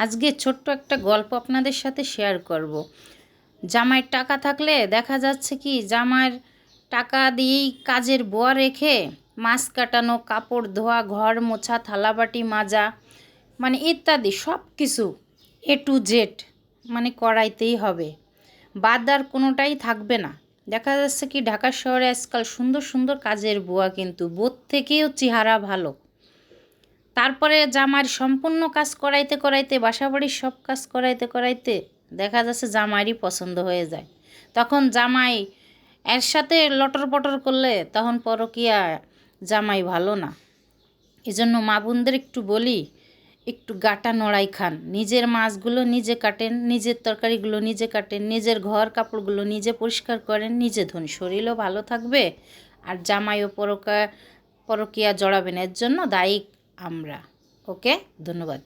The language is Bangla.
আজকে ছোট্ট একটা গল্প আপনাদের সাথে শেয়ার করব। জামাইয়ের টাকা থাকলে দেখা যাচ্ছে কি, জামাইয়ের টাকা দিয়েই কাজের বোয়া রেখে মাছ কাটানো, কাপড় ধোয়া, ঘর মোছা, থালাবাটি মাজা মানে ইত্যাদি সব কিছু এ টু জেড মানে করাইতেই হবে। বাদ আর কোনোটাই থাকবে না। দেখা যাচ্ছে কি, ঢাকা শহরে আজকাল সুন্দর সুন্দর কাজের বুয়া কিন্তু বোধ থেকেও চেহারা ভালো। তারপরে জামাইয়ের সম্পূর্ণ কাজ করাইতে করাইতে, বাসাবাড়ির সব কাজ করাইতে করাইতে দেখা যাচ্ছে জামাইরই পছন্দ হয়ে যায়। তখন জামাই এর সাথে লটর পটর করলে তখন পরকিয়া জামাই ভালো না। এজন্য মা বোনদের একটু বলি, একটু গাটা নড়াই খান। নিজের মাছগুলো নিজে কাটেন, নিজের তরকারিগুলো নিজে কাটেন, নিজের ঘর কাপড়গুলো নিজে পরিষ্কার করেন, নিজে ধন। শরীরও ভালো থাকবে আর জামাইও পরকা, পরকিয়া জড়াবেন এর জন্য দায়ী আমরা। ওকে? ধন্যবাদ।